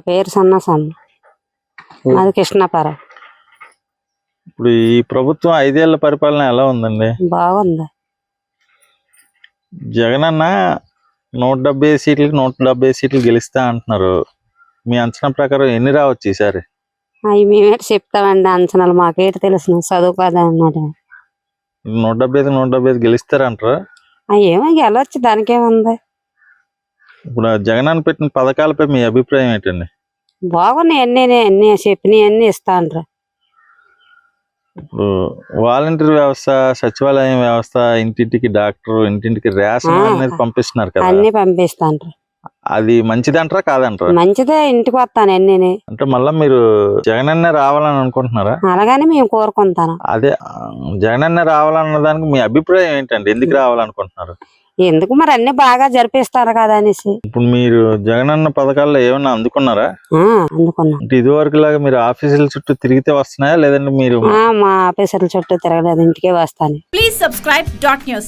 పేరు సన్నసమ్మ. అది కృష్ణాపురం. ఇప్పుడు ఈ ప్రభుత్వం ఐదేళ్ళ పరిపాలన ఎలా ఉందండి? బాగుంది. జగన్ అన్న నూట డెబ్బై సీట్లకి నూట డెబ్బై సీట్లు గెలుస్తా అంటున్నారు. మీ అంచనా ప్రకారం ఎన్ని రావచ్చు ఈసారి? అవి మేమేటి చెప్తామండి అంచనాలు మాకేటి తెలుసు చదువుకోదా అన్నమాట. నూట డెబ్బై ఐదు నూట డెబ్బై ఐదు గెలుస్తారంటారా? అవి ఏమో గెలవచ్చు దానికేముంది? ఇప్పుడు ఆ జగన్ అన్న పెట్టిన పథకాలపై మీ అభిప్రాయం ఏంటండి? బాగున్నాయి అన్నీ అన్ని ఇస్తాండ్రు. ఇప్పుడు వాలంటీర్ వ్యవస్థ సచివాలయం వ్యవస్థ ఇంటింటికి డాక్టర్ ఇంటింటికి రేషన్. అనేది పంపిస్తున్నారు కదా. అన్ని పంపిస్తాండ్రు. అది మంచిదంటారా కాదంటారా? మంచిదే ఇంటికి వస్తాను అన్ని అంటే మళ్ళా మీరు జగన్ అన్నే రావాలని అనుకుంటున్నారా? అలాగని మేము కోరుకుంటాను. అదే ఆ, జగన్ అన్నే రావాలన్న దానికి మీ అభిప్రాయం ఏంటండి? ఎందుకు రావాలనుకుంటున్నారు? ఎందుకు మరి అన్ని బాగా జరిపిస్తారు కదా అనేసి. ఇప్పుడు మీరు జగన్ అన్న పథకాల్లో ఏమైనా అందుకున్నారా? అందుకున్నాం. అంటే ఇదివరకు లాగా మీరు ఆఫీసుల చుట్టూ తిరిగితే వస్తున్నాయా? లేదంటే మీరు ఆ, మా ఆఫీసర్ల చుట్టూ తిరగలేదు ఇంటికే వస్తాను. Please subscribe dot news.